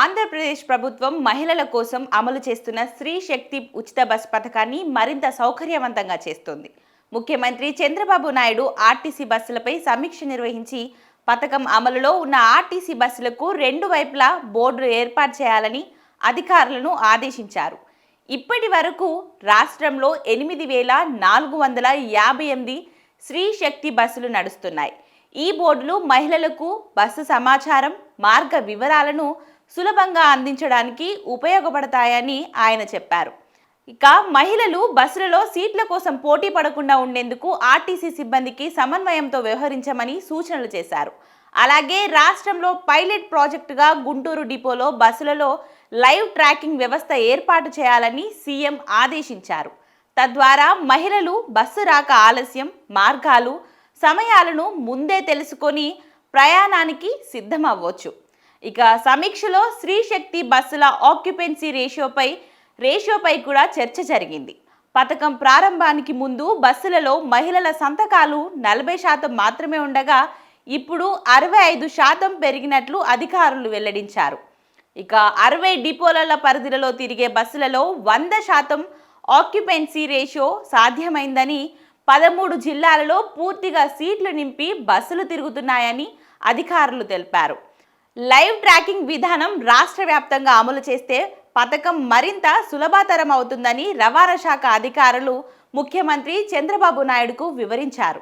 ఆంధ్రప్రదేశ్ ప్రభుత్వం మహిళల కోసం అమలు చేస్తున్న స్త్రీ శక్తి ఉచిత బస్ పథకాన్ని మరింత సౌకర్యవంతంగా చేస్తోంది. ముఖ్యమంత్రి చంద్రబాబు నాయుడు ఆర్టీసీ బస్సులపై సమీక్ష నిర్వహించి పథకం అమలులో ఉన్న ఆర్టీసీ బస్సులకు రెండు వైపులా బోర్డులు ఏర్పాటు చేయాలని అధికారులను ఆదేశించారు. ఇప్పటి వరకు రాష్ట్రంలో ఎనిమిది వేల నాలుగు వందల యాభై ఎనిమిది స్త్రీ శక్తి బస్సులు నడుస్తున్నాయి. ఈ బోర్డులు మహిళలకు బస్సు సమాచారం మార్గ వివరాలను సులభంగా అందించడానికి ఉపయోగపడతాయని ఆయన చెప్పారు. ఇక మహిళలు బస్సులలో సీట్ల కోసం పోటీ పడకుండా ఉండేందుకు ఆర్టీసీ సిబ్బందికి సమన్వయంతో వ్యవహరించమని సూచనలు చేశారు. అలాగే రాష్ట్రంలో పైలట్ ప్రాజెక్టుగా గుంటూరు డిపోలో బస్సులలో లైవ్ ట్రాకింగ్ వ్యవస్థ ఏర్పాటు చేయాలని సీఎం ఆదేశించారు. తద్వారా మహిళలు బస్సు రాక ఆలస్యం మార్గాలు సమయాలను ముందే తెలుసుకొని ప్రయాణానికి సిద్ధమవ్వచ్చు. ఇక సమీక్షలో స్త్రీ శక్తి బస్సుల ఆక్యుపెన్సీ రేషియోపై రేషియోపై కూడా చర్చ జరిగింది. పథకం ప్రారంభానికి ముందు బస్సులలో మహిళల సంతకాలు నలభై శాతం మాత్రమే ఉండగా ఇప్పుడు అరవై ఐదు శాతం పెరిగినట్లు అధికారులు వెల్లడించారు. ఇక అరవై డిపోల పరిధిలో తిరిగే బస్సులలో వంద శాతం ఆక్యుపెన్సీ రేషియో సాధ్యమైందని పదమూడు జిల్లాలలో పూర్తిగా సీట్లు నింపి బస్సులు తిరుగుతున్నాయని అధికారులు తెలిపారు. లైవ్ ట్రాకింగ్ విధానం రాష్ట్ర వ్యాప్తంగా అమలు చేస్తే పథకం మరింత సులభతరం అవుతుందని రవాణా శాఖ అధికారులు ముఖ్యమంత్రి చంద్రబాబు నాయుడుకు వివరించారు.